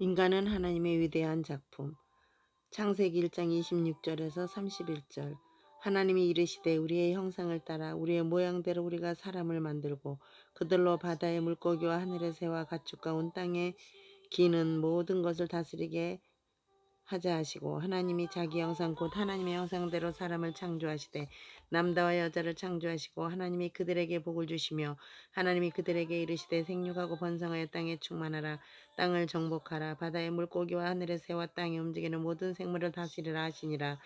인간은 하나님의 위대한 작품. 창세기 1장 26절에서 31절. 하나님이 이르시되 우리의 형상을 따라 우리의 모양대로 우리가 사람을 만들고 그들로 바다의 물고기와 하늘의 새와 가축과 온 땅에 기는 모든 것을 다스리게 하자 하시고 하나님이 자기 형상 곧 하나님의 형상대로 사람을 창조하시되 남자와 여자를 창조하시고 하나님이 그들에게 복을 주시며 하나님이 그들에게 이르시되 생육하고 번성하여 땅에 충만하라. 땅을 정복하라. 바다의 물고기와 하늘의 새와 땅에 움직이는 모든 생물을 다스리라 하시니라.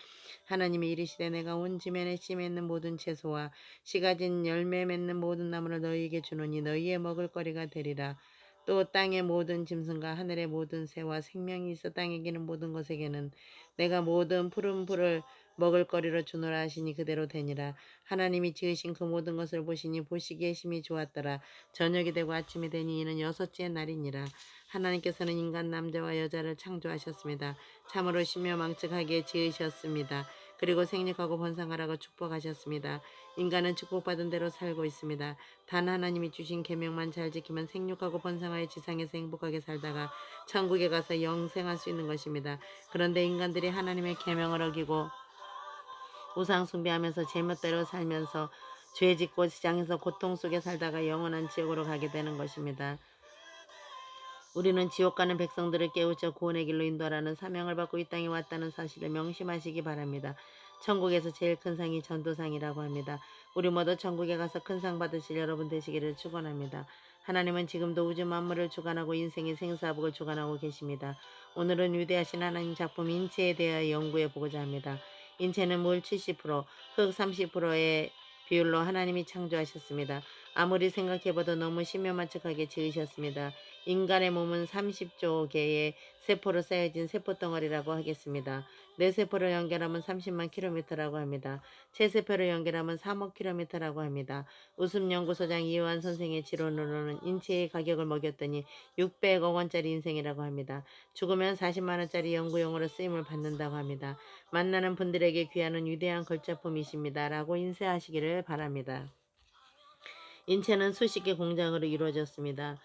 하나님이 이르시되 내가 온 지면에 씨 맺는 모든 채소와 씨 가 진 열매 맺는 모든 나무를 너희에게 주노니 너희의 먹을 거리가 되리라 또 땅의 모든 짐승과 하늘의 모든 새와 생명이 있어 땅에 기는 모든 것에게는 내가 모든 푸른 풀을 먹을 거리로 주노라 하시니 그대로 되니라. 하나님이 지으신 그 모든 것을 보시니 보시기에 심히 좋았더라. 저녁이 되고 아침이 되니 이는 여섯째 날이니라. 하나님께서는 인간 남자와 여자를 창조하셨습니다. 참으로 심려망측하게 지으셨습니다. 그리고 생육하고 번성하라고 축복하셨습니다. 인간은 축복받은 대로 살고 있습니다. 단 하나님이 주신 계명만 잘 지키면 생육하고 번성하여 지상에서 행복하게 살다가 천국에 가서 영생할 수 있는 것입니다. 그런데 인간들이 하나님의 계명을 어기고 우상 숭배하면서 제멋대로 살면서 죄 짓고 시장에서 고통 속에 살다가 영원한 지옥으로 가게 되는 것입니다. 우리는 지옥 가는 백성들을 깨우쳐 구원의 길로 인도하라는 사명을 받고 이 땅에 왔다는 사실을 명심하시기 바랍니다. 천국에서 제일 큰 상이 전도상이라고 합니다. 우리 모두 천국에 가서 큰 상 받으실 여러분 되시기를 축원합니다. 하나님은 지금도 우주 만물을 주관하고 인생의 생사복을 주관하고 계십니다. 오늘은 위대하신 하나님 작품 인체에 대하여 연구해 보고자 합니다. 인체는 물 70%, 흙 30%의 비율로 하나님이 창조하셨습니다. 아무리 생각해봐도 너무 심요만측하게 지으셨습니다. 인간의 몸은 30조 개의 세포로 쌓여진 세포덩어리라고 하겠습니다. 뇌 세포를 연결하면 30만 킬로미터라고 합니다. 체세포를 연결하면 3억 킬로미터라고 합니다. 웃음연구소장 이호환 선생의 지론으로는 인체의 가격을 먹였더니 600억 원짜리 인생이라고 합니다. 죽으면 40만 원짜리 연구용으로 쓰임을 받는다고 합니다. 만나는 분들에게 귀하는 위대한 걸작품이십니다. 라고 인쇄하시기를 바랍니다. 인체는 수십 개 공장으로 이루어졌습니다.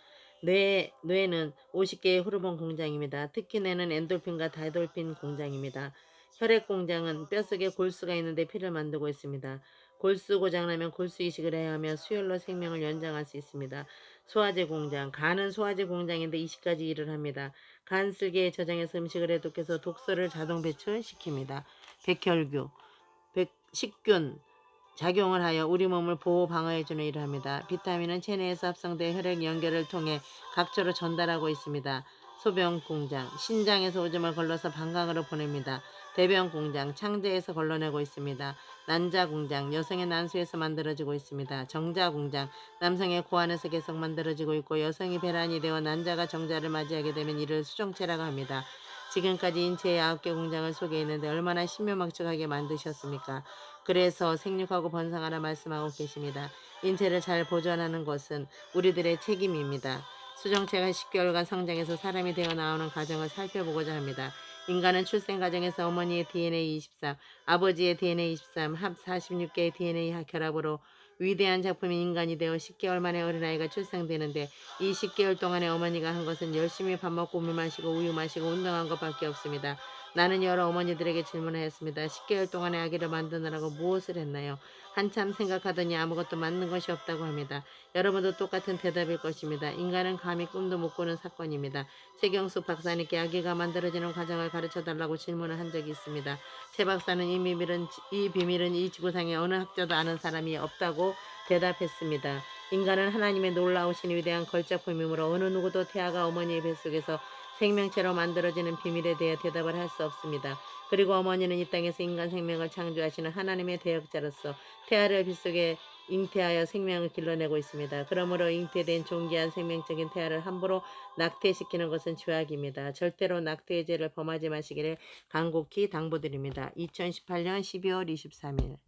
뇌, 뇌는 50개의 호르몬 공장입니다. 특히 뇌는 엔돌핀과 다이돌핀 공장입니다. 혈액 공장은 뼛속에 골수가 있는데 피를 만들고 있습니다. 골수 고장나면 골수 이식을 해야 하며 수혈로 생명을 연장할 수 있습니다. 소화제 공장, 간은 소화제 공장인데 20가지 일을 합니다. 간 쓸개에 저장해서 음식을 해독해서 독소를 자동 배출시킵니다. 백혈규, 백, 식균, 작용을 하여 우리 몸을 보호 방어해주는 일을 합니다. 비타민은 체내에서 합성돼 혈액 연결을 통해 각처로 전달하고 있습니다. 소변 공장, 신장에서 오줌을 걸러서 방광으로 보냅니다. 대변 공장, 창자에서 걸러내고 있습니다. 난자 공장, 여성의 난수에서 만들어지고 있습니다. 정자 공장, 남성의 고 안에서 계속 만들어지고 있고 여성이 배란이 되어 난자가 정자를 맞이하게 되면 이를 수정체라고 합니다. 지금까지 인체의 아홉 개 공장을 소개했는데 얼마나 신묘막측하게 만드셨습니까? 그래서 생육하고 번성하라 말씀하고 계십니다. 인체를 잘 보존하는 것은 우리들의 책임입니다. 수정체가 10개월간 성장해서 사람이 되어 나오는 과정을 살펴보고자 합니다. 인간은 출생 과정에서 어머니의 DNA 23, 아버지의 DNA 23, 합 46개의 DNA 결합으로 위대한 작품인 인간이 되어 10개월 만에 어린아이가 출생되는데 이 10개월 동안에 어머니가 한 것은 열심히 밥 먹고 물 마시고 우유 마시고 운동한 것밖에 없습니다. 나는 여러 어머니들에게 질문하였습니다. 10개월 동안에 아기를 만드느라고 무엇을 했나요? 한참 생각하더니 아무것도 맞는 것이 없다고 합니다. 여러분도 똑같은 대답일 것입니다. 인간은 감히 꿈도 못 꾸는 사건입니다. 최경숙 박사님께 아기가 만들어지는 과정을 가르쳐 달라고 질문을 한 적이 있습니다. 최 박사는 이 비밀은, 이 비밀은 이 지구상에 어느 학자도 아는 사람이 없다고 대답했습니다. 인간은 하나님의 놀라우신 위대한 걸작품이므로 어느 누구도 태아가 어머니의 뱃속에서 생명체로 만들어지는 비밀에 대해 대답을 할 수 없습니다. 그리고 어머니는 이 땅에서 인간 생명을 창조하시는 하나님의 대역자로서 태아를 빗속에 잉태하여 생명을 길러내고 있습니다. 그러므로 잉태된 존귀한 생명적인 태아를 함부로 낙태시키는 것은 죄악입니다. 절대로 낙태의 죄를 범하지 마시기를 간곡히 당부드립니다. 2018년 12월 23일